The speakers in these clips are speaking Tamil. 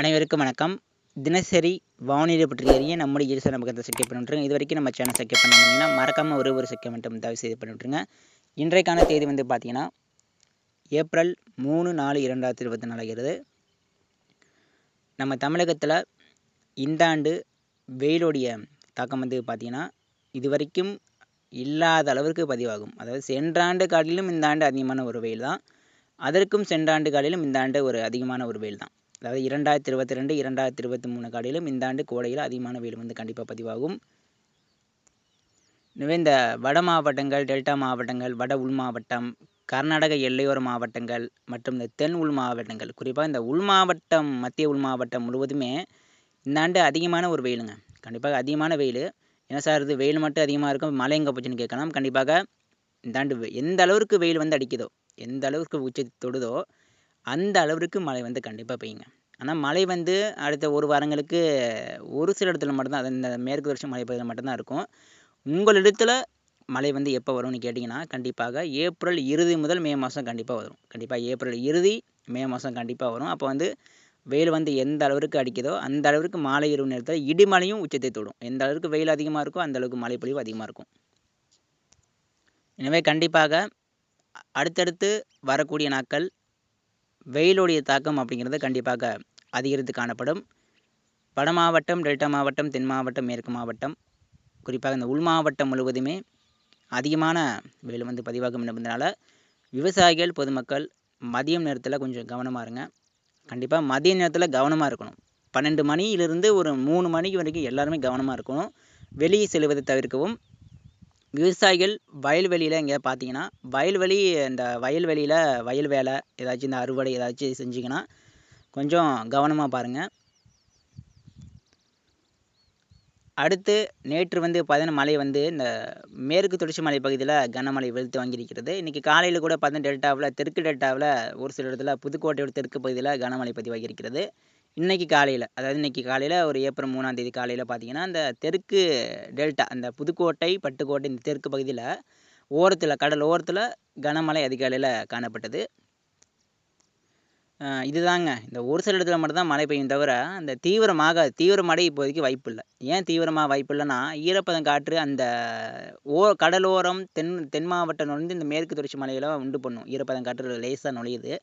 அனைவருக்கும் வணக்கம். தினசரி வானிலை பற்றி அறிய நம்முடைய சே நமக்கு அந்த சப்ஸ்கிரைப் பண்ணிவிட்ருங்க இது வரைக்கும் நம்ம சேனல் சப்ஸ்கிரைப் பண்ணிங்கன்னா மறக்காமல் ஒரு ஒரு செகண்ட் மட்டும் தயவு செய்து பண்ணிவிட்ருங்க இன்றைக்கான தேதி வந்து பார்த்தீங்கன்னா ஏப்ரல் மூணு நாலு இரண்டாயிரத்தி இருபத்தி நாலாகிறது நம்ம தமிழகத்தில் இந்த ஆண்டு வெயிலுடைய தாக்கம் வந்து பார்த்திங்கன்னா இது வரைக்கும் இல்லாத அளவிற்கு பதிவாகும். அதாவது சென்ற ஆண்டு காட்டிலும் இந்த ஆண்டு அதிகமான ஒரு வெயில் தான் அதற்கும் சென்ற ஆண்டு காட்டிலும் இந்த ஆண்டு ஒரு அதிகமான ஒரு வெயில் தான் அதாவது இரண்டாயிரத்தி இருபத்தி ரெண்டு இரண்டாயிரத்தி இருபத்தி மூணு காலையிலும் இந்த ஆண்டு கோடையில் அதிகமான வெயில் வந்து கண்டிப்பாக பதிவாகும். எனவே இந்த வட மாவட்டங்கள் டெல்டா மாவட்டங்கள் வட உள் மாவட்டம் கர்நாடக எல்லையோர மாவட்டங்கள் மற்றும் இந்த தென் உள் மாவட்டங்கள் குறிப்பாக இந்த உள் மாவட்டம் மத்திய உள் மாவட்டம் முழுவதுமே இந்த ஆண்டு அதிகமான ஒரு வெயிலுங்க. கண்டிப்பாக அதிகமான வெயில். என்ன சார் இது? வெயில் மட்டும் அதிகமாக இருக்கும் மழை எங்கே போச்சுன்னு கேட்கலாம். கண்டிப்பாக இந்த ஆண்டு வெ- எந்த அளவுக்கு வெயில் வந்து அடிக்குதோ எந்த அளவுக்கு உச்சத்தை தொடுதோ அந்த அளவிற்கு மழை வந்து கண்டிப்பாக பெய்யுங்க. ஆனால் மழை வந்து அடுத்த ஒரு வாரங்களுக்கு ஒரு சில இடத்துல மட்டும்தான் அது இந்த மேற்கு தொடர்ச்சி மழை பகுதியில் மட்டும்தான் இருக்கும். உங்களிடத்துல மழை வந்து எப்போ வரும்னு கேட்டிங்கன்னா கண்டிப்பாக ஏப்ரல் இறுதி முதல் மே மாதம் கண்டிப்பாக வரும். கண்டிப்பாக ஏப்ரல் இறுதி மே மாதம் கண்டிப்பாக வரும். அப்போ வந்து வெயில் வந்து எந்த அளவிற்கு அடிக்குதோ அந்த அளவிற்கு மாலை இரவு நேரத்தில் இடிமலையும் உச்சத்தை தொடும். எந்த அளவுக்கு வெயில் அதிகமாக இருக்கோ அந்த அளவுக்கு மழை பொழிவு அதிகமாக இருக்கும். எனவே கண்டிப்பாக அடுத்தடுத்து வரக்கூடிய நாட்கள் வெயிலுடைய தாக்கம் அப்படிங்கிறது கண்டிப்பாக அதிகரித்து காணப்படும். வட மாவட்டம் டெல்டா மாவட்டம் தென் மாவட்டம் மேற்கு மாவட்டம் குறிப்பாக இந்த உள் மாவட்டம் முழுவதுமே அதிகமான வெயில் வந்து பதிவாகும் என்பதனால விவசாயிகள் பொதுமக்கள் மதியம் நேரத்தில் கொஞ்சம் கவனமாக இருங்க. கண்டிப்பாக மதிய நேரத்தில் கவனமாக இருக்கணும். பன்னெண்டு மணியிலிருந்து ஒரு மூணு மணிக்கு வரைக்கும் எல்லாருமே கவனமாக இருக்கணும். வெளியே செல்வதை தவிர்க்கவும் விவசாயிகள் வயல்வெளியில் எங்கேயாவது பார்த்தீங்கன்னா வயல்வெளி இந்த வயல்வெளியில் வயல் வேலை ஏதாச்சும் இந்த அறுவடை ஏதாச்சும் செஞ்சிங்கன்னா கொஞ்சம் கவனமாக பாருங்கள் அடுத்து நேற்று வந்து பார்த்தீங்கன்னா மழை வந்து இந்த மேற்கு தொடர்ச்சி மலை பகுதியில் கனமழை வெளுத்து வாங்கியிருக்கிறது. இன்றைக்கி காலையில் கூட பார்த்தீங்கன்னா டெல்டாவில் தெற்கு டெல்டாவில் ஒரு சில இடத்துல புதுக்கோட்டையோட தெற்கு பகுதியில் கனமழை பதிவாகியிருக்கிறது. இன்னைக்கு காலையில் அதாவது இன்றைக்கி காலையில் ஒரு ஏப்ரல் மூணாம் தேதி காலையில் பார்த்தீங்கன்னா அந்த தெற்கு டெல்டா அந்த புதுக்கோட்டை பட்டுக்கோட்டை இந்த தெற்கு பகுதியில் ஓரத்தில் கடல் ஓரத்தில் கனமழை அதிகாலையில் காணப்பட்டது. இதுதாங்க. இந்த ஒரு சில இடத்துல மட்டும்தான் மழை பெய்யும் தவிர அந்த தீவிரமாக தீவிர மழை இப்போதைக்கு வாய்ப்பு இல்லை ஏன் தீவிரமாக வாய்ப்பு இல்லைன்னா ஈரப்பதம் காற்று அந்த ஓ கடலோரம் தென் தென் மாவட்டம் வந்து இந்த மேற்கு தொடர்ச்சி மலையில உண்டு பண்ணும். ஈரப்பதம் காற்று லேசாக நுழையுது.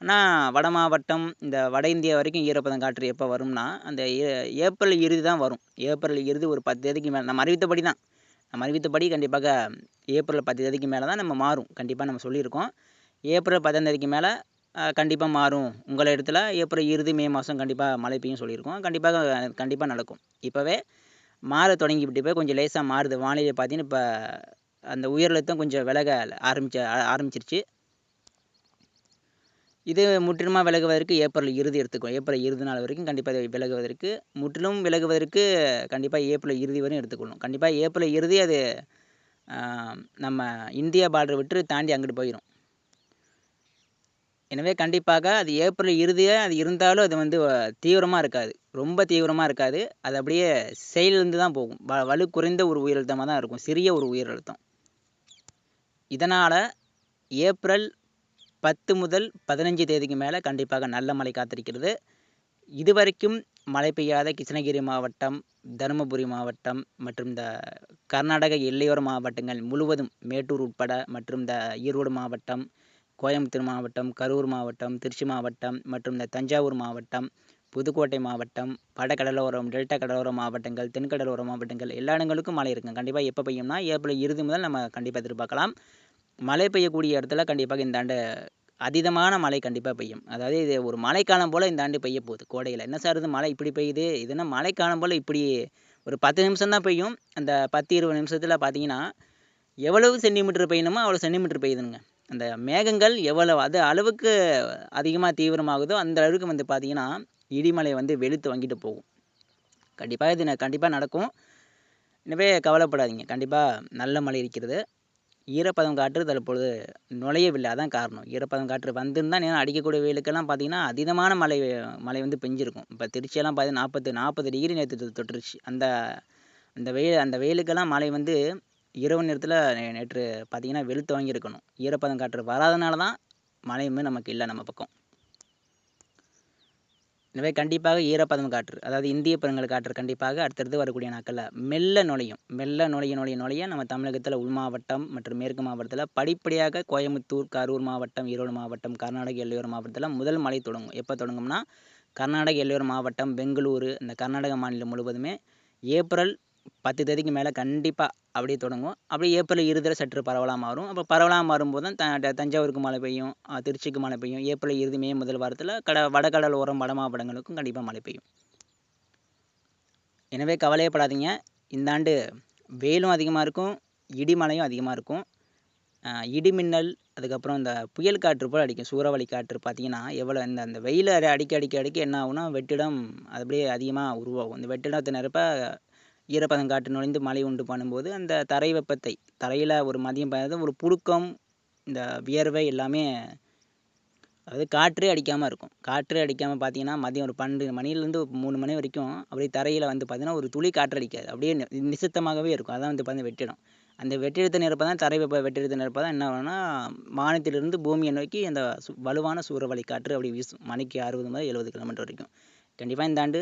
ஆனால் வட மாவட்டம் இந்த வட இந்தியா வரைக்கும் ஈரப்பதம் காற்று எப்போ வரும்னா அந்த ஏ- ஏப்ரல் இறுதி தான் வரும். ஏப்ரல் இறுதி ஒரு பத்து தேதிக்கு மேலே நம்ம அறிவித்தபடி தான். நம்ம அறிவித்தபடி கண்டிப்பாக ஏப்ரல் பத்து தேதிக்கு மேலே தான் நம்ம மாறும். கண்டிப்பாக நம்ம சொல்லியிருக்கோம். ஏப்ரல் பத்தாம் தேதிக்கு மேலே கண்டிப்பாக மாறும். உங்கள் இடத்துல ஏப்ரல் இறுதி மே மாதம் கண்டிப்பாக மழை பெய்யும் சொல்லியிருக்கோம். கண்டிப்பாக கண்டிப்பாக நடக்கும். இப்போவே மாற தொடங்கி விட்டு போய் கொஞ்சம் லேசாக மாறுது. வானிலை பார்த்தீங்கன்னா இப்போ அந்த உயரழுத்தம் கொஞ்சம் விலக ஆரம்பிச்ச ஆ- ஆரம்பிச்சிருச்சு. இது முற்றிலுமாக விலகுவதற்கு ஏப்ரல் இறுதி எடுத்துக்கும் ஏப்ரல் இறுதி நாள் வரைக்கும் கண்டிப்பாக இது விலகுவதற்கு முற்றிலும் விலகுவதற்கு கண்டிப்பாக ஏப்ரல் இறுதி வரையும் எடுத்துக்கொள்ளும் கண்டிப்பாக ஏப்ரல் இறுதி அது நம்ம இந்தியா பார்டர் விட்டு தாண்டி அங்கிட்டு போயிடும் எனவே கண்டிப்பாக அது ஏப்ரல் இறுதியாக அது இருந்தாலும் அது வந்து தீவிரமாக இருக்காது. ரொம்ப தீவிரமாக இருக்காது. அது அப்படியே செயலிருந்து தான் போகும். வ வலு குறைந்த ஒரு உயிரழுத்தமாக தான் இருக்கும். சிறிய ஒரு உயிரழுத்தம் இதனால் ஏப்ரல் பத்து முதல் பதினஞ்சு தேதிக்கு மேலே கண்டிப்பாக நல்ல மழை காத்திருக்கிறது. இதுவரைக்கும் மழை பெய்யாத கிருஷ்ணகிரி மாவட்டம் தருமபுரி மாவட்டம் மற்றும் இந்த கர்நாடக எல்லையோர மாவட்டங்கள் முழுவதும் மேட்டூர் உட்பட மற்றும் இந்த ஈரோடு மாவட்டம் கோயம்புத்தூர் மாவட்டம் கரூர் மாவட்டம் திருச்சி மாவட்டம் மற்றும் இந்த தஞ்சாவூர் மாவட்டம் புதுக்கோட்டை மாவட்டம் வடகடலோரம் டெல்டா கடலோர மாவட்டங்கள் தென்கடலோர மாவட்டங்கள் எல்லா இடங்களுக்கும் மழை இருக்கும். கண்டிப்பாக எப்போ பெய்யும்னா ஏப்ரல் இறுதி முதல் நம்ம கண்டிப்பாக எதிர்பார்க்கலாம். மழை பெய்யக்கூடிய இடத்துல கண்டிப்பாக இந்த ஆண்டு அதீதமான மழை கண்டிப்பாக பெய்யும். அதாவது இது ஒரு மழைக்காலம் போல் இந்த ஆண்டு பெய்ய போகுது கோடையில். என்ன சார் இது மழை இப்படி பெய்யுது? இதுனா மழைக்காலம் போல் இப்படி ஒரு பத்து நிமிஷம் தான் பெய்யும். அந்த பத்து இருபது நிமிஷத்தில் பார்த்தீங்கன்னா எவ்வளவு சென்டிமீட்டர் பெய்யணுமோ அவ்வளோ சென்டிமீட்டர் பெய்யுதுங்க. அந்த மேகங்கள் எவ்வளோ அது அளவுக்கு அதிகமாக தீவிரமாகுதோ அந்த அளவுக்கு வந்து பார்த்தீங்கன்னா இடிமலை வந்து வெளுத்து வாங்கிட்டு போகும். கண்டிப்பாக இது கண்டிப்பாக நடக்கும். எனவே கவலைப்படாதீங்க. கண்டிப்பாக நல்ல மழை இருக்கிறது. ஈரப்பதம் காற்று தற்பொழுது நுழையவில்லை. அதான் காரணம். ஈரப்பதம் காற்று வந்திருந்தா நேரம் அடிக்கக்கூடிய வெயிலுக்கெல்லாம் பார்த்தீங்கன்னா அதீதமான மழை மழை வந்து பெஞ்சிருக்கும். இப்போ திருச்சியெல்லாம் பார்த்தீங்கன்னா நாற்பது நாற்பது டிகிரி நேற்று தொட்டுருச்சு அந்த அந்த வெயில் அந்த வெயிலுக்கெல்லாம் மழை வந்து இரவு நேரத்தில் நேற்று பார்த்தீங்கன்னா வெளுத்து வாங்கியிருக்கணும். ஈரப்பதம் காற்று வராதனால தான் மழையுமே நமக்கு இல்லை நம்ம பக்கம். எனவே கண்டிப்பாக ஈரப்பதம் காற்று அதாவது இந்திய பெருங்கல் காற்று கண்டிப்பாக அடுத்தடுத்து வரக்கூடிய நாட்களில் மெல்ல நுழையும். மெல்ல நுழைய நுழைய நுழைய நம்ம தமிழகத்தில் உள் மாவட்டம் மற்றும் மேற்கு மாவட்டத்தில் படிப்படியாக கோயம்புத்தூர் கரூர் மாவட்டம் ஈரோடு மாவட்டம் கர்நாடக எல்லையோர மாவட்டத்தில் முதல் மழை தொடங்கும். எப்போ தொடங்கும்னா கர்நாடக எல்லையோர மாவட்டம் பெங்களூரு இந்த கர்நாடக மாநிலம் முழுவதுமே ஏப்ரல் பத்து தேதிக்கு மேலே கண்டிப்பாக அப்படியே தொடங்கும். அப்படியே ஏப்ரல் இறுதியில் சற்று பரவலாக மாறும். அப்போ பரவலாக மாறும்போது தான் த தஞ்சாவூருக்கு மழை பெய்யும் திருச்சிக்கு மழை பெய்யும். ஏப்ரல் இறுதி மே முதல் வாரத்தில் கட வடகடல் ஓரம் வட மாவட்டங்களுக்கும் கண்டிப்பாக மழை பெய்யும். எனவே கவலையப்படாதீங்க. இந்த ஆண்டு வெயிலும் அதிகமாக இருக்கும் இடிமலையும் அதிகமாக இருக்கும். இடிமின்னல் இடி மின்னல் அதுக்கப்புறம் இந்த புயல் காற்று போல் அடிக்கும். சூறாவளி காற்று பார்த்தீங்கன்னா எவ்வளோ இந்த அந்த வெயில் அடிக்க அடிக்க அடிக்க என்ன ஆகும்னா வெட்டிடம் அது அப்படியே அதிகமாக உருவாகும். இந்த வெற்றிடத்தை நிரப்ப ஈரப்பதம் காற்று நுழைந்து மழை உண்டு பண்ணும்போது அந்த தரை வெப்பத்தை தரையில் ஒரு மதியம் பார்த்தா ஒரு புழுக்கம் இந்த வியர்வை எல்லாமே அதாவது காற்றே அடிக்காமல் இருக்கும். காற்றே அடிக்காமல் பார்த்தீங்கன்னா மதியம் ஒரு பன்னெண்டு மணிலேருந்து மூணு மணி வரைக்கும் அப்படியே தரையில் வந்து பார்த்தீங்கன்னா ஒரு துளி காற்று அடிக்காது. அப்படியே நிசத்தமாகவே இருக்கும். அதான் வந்து பார்த்தீங்கன்னா வெற்றிடம். அந்த வெற்றிடத்தை நிரப்ப தான் தரை வெப்ப வெற்றிடத்தை நிரப்ப தான் என்ன ஆகும்னா வானத்திலிருந்து பூமியை நோக்கி அந்த சு- வலுவான சூறாவளி காற்று அப்படி வீசும். மணிக்கு அறுபது முதல் எழுபது கிலோமீட்டர் வரைக்கும். கண்டிப்பாக இந்த ஆண்டு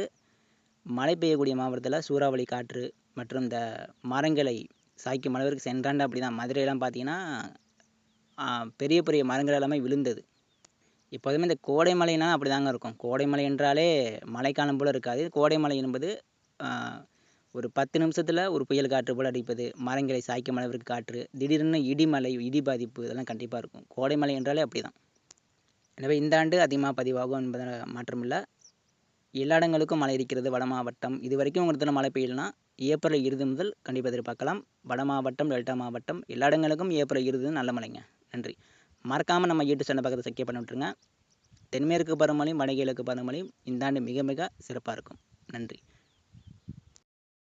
மழை பெய்யக்கூடிய மாவட்டத்தில் சூறாவளி காற்று மற்றும் இந்த மரங்களை சாய்க்கும் அளவிற்கு சென்றாண்டு அப்படி தான் மதுரையெல்லாம் பார்த்தீங்கன்னா பெரிய பெரிய மரங்கள் எல்லாமே விழுந்தது. எப்போதுமே இந்த கோடை மழைனா அப்படி தாங்க இருக்கும். கோடை மழை என்றாலே மழைக்காலம் போல் இருக்காது. கோடை மழை என்பது ஒரு பத்து நிமிஷத்தில் ஒரு புயல் காற்று போல் அடிப்பது மரங்களை சாய்க்கும் அளவிற்கு காற்று திடீர்னு இடிமலை இடி பாதிப்பு இதெல்லாம் கண்டிப்பாக இருக்கும். கோடை மழை என்றாலே அப்படி தான் எனவே இந்த ஆண்டு அதிகமாக பதிவாகும் என்பதில் மாற்றமில்லை. எல்லா இடங்களுக்கும் மழை இருக்கிறது. வட மாவட்டம். இது வரைக்கும் உங்களுக்கு மழை பெய்யலனா ஏப்ரல் இறுதி முதல் கண்டிப்பாக எதிர்பார்க்கலாம். வட மாவட்டம் டெல்டா மாவட்டம் எல்லா இடங்களுக்கும் ஏப்ரல் இறுதி நல்ல மழைங்க. நன்றி. மறக்காமல் நம்ம யூடியூப் சேனல் பக்கத்தை சக்கிய பண்ணி விட்ருங்க தென்மேற்கு பருவமழையும் வடகிழக்கு பருவமழையும் இந்த ஆண்டு மிக மிக சிறப்பாக இருக்கும். நன்றி.